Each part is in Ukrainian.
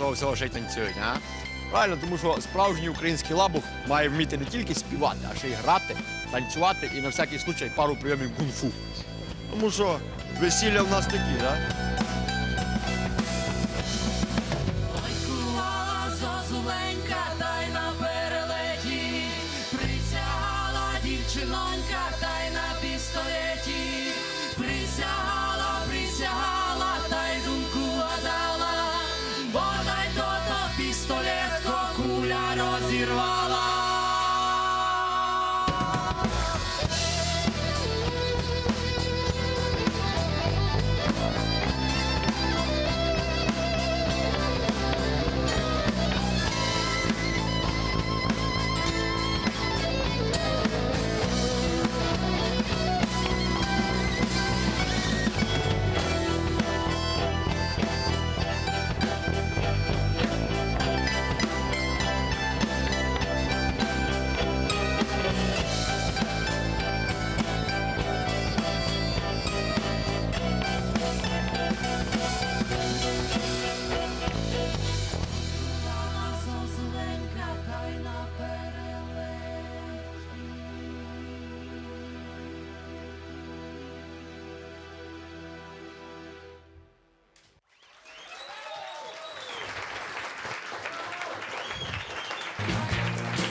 того всього ще й танцюють, а? Правильно, тому що справжній український лабух має вміти не тільки співати, а ще й грати, танцювати і на всякий случай пару прийомів кунг-фу. Тому що весілля в нас такі, так? Зозуленька, та й на перелеті, присягала дівчинонька, та й на пістолеті,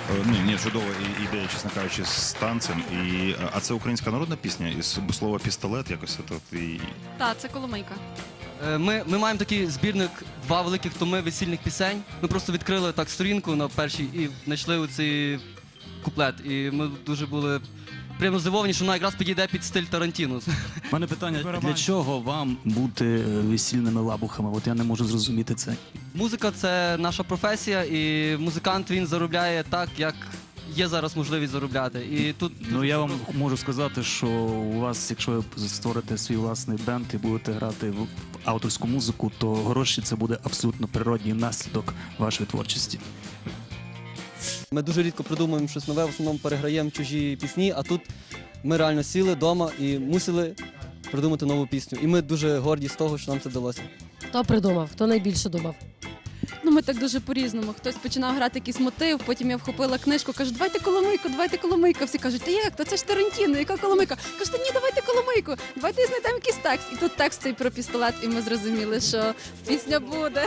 Е, Ні, ні, чудова ідея, чесно кажучи, з танцем. І, е, а це українська народна пісня, із слова пістолет якось тут і. Так, це Коломийка. Е, Ми, ми маємо такий збірник, два великих томи весільних пісень. Ми просто відкрили так сторінку на першій і знайшли оцей куплет. І ми дуже були приємно здивовані, що вона якраз підійде під стиль Тарантіно. У мене питання: для чого вам бути е, весільними лабухами? От я не можу зрозуміти це. Музика це наша професія, і музикант він заробляє так, як є зараз можливість заробляти. І тут Ну я вам можу сказати, що у вас, якщо ви створите свій власний бенд і будете грати в авторську музику, то гроші це буде абсолютно природній наслідок вашої творчості. Ми дуже рідко придумуємо щось нове, в основному переграємо чужі пісні, а тут ми реально сіли вдома і мусили придумати нову пісню. І ми дуже горді з того, що нам це вдалося. Хто придумав? Хто найбільше думав? Ну, ми так дуже по-різному. Хтось починав грати якийсь мотив, потім я вхопила книжку, кажу, давайте коломийку, давайте коломийку. Всі кажуть, та як, то це ж Тарантіно, яка коломийка? Кажу, та ні, давайте коломийку, давайте знайдемо якийсь текст. І тут текст цей про пістолет, і ми зрозуміли, що пісня буде.